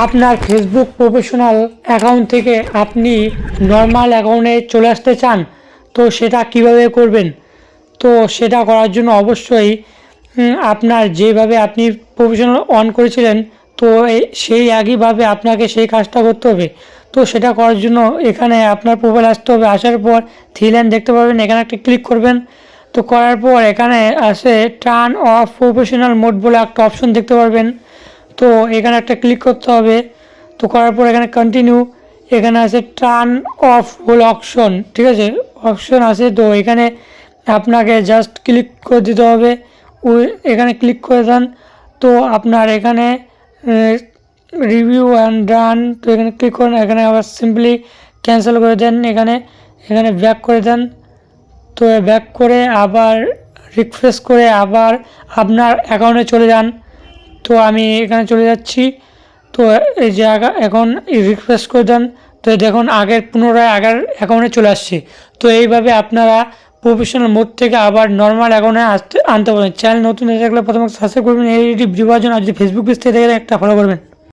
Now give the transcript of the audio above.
আপনার Facebook professional account থেকে আপনি নর্মাল অ্যাকাউন্টে চলে আসতে চান, তো সেটা কীভাবে করবেন? তো সেটা করার জন্য অবশ্যই আপনার যেভাবে আপনি প্রফেশনাল অন করেছিলেন, তো সেই একইভাবে আপনাকে সেই কাজটা করতে হবে। তো সেটা করার জন্য এখানে আপনার প্রোফাইল আসতে হবে, আসার পর থ্রি লাইন দেখতে পাবেন, এখানে একটা ক্লিক করবেন। তো করার পর এখানে আসে টার্ন অফ প্রফেশনাল মোড বলে একটা অপশন দেখতে পারবেন। তো এখানে একটা ক্লিক করতে হবে। তো করার পর এখানে কন্টিনিউ এখানে আছে টার্ন অফ বলে অপশন ঠিক আছে? অপশন আছে তো এখানে আপনাকে জাস্ট ক্লিক করে দিতে হবে। এখানে ক্লিক করে দেন। তো আপনার এখানে রিভিউ অ্যান্ড ডান তো এখানে ক্লিক করেন। এখানে আবার সিম্পলি ক্যান্সেল করে দেন এখানে। এখানে ব্যাক করে দেন। তো ব্যাক করে আবার রিফ্রেশ করে আবার আপনার অ্যাকাউন্টে চলে যান। তো আমি এখানে চলে যাচ্ছি। তো এই যে এখন রিকোয়েস্ট করে দেন। তো দেখুন, আগের পুনরায় আগের অ্যাকাউন্টে চলে আসছে। তো এইভাবে আপনারা প্রফেশনাল মোড থেকে আবার নর্মাল অ্যাকাউন্টে আসতে, আনতে পারেন চ্যানেল নতুন হয়ে থাকলে প্রথমে সাবস্ক্রাইব করবেন, এই ভিডিও পাওয়ার জন্য আর যদি ফেসবুক পেজ থেকে একটা ফলো করবেন।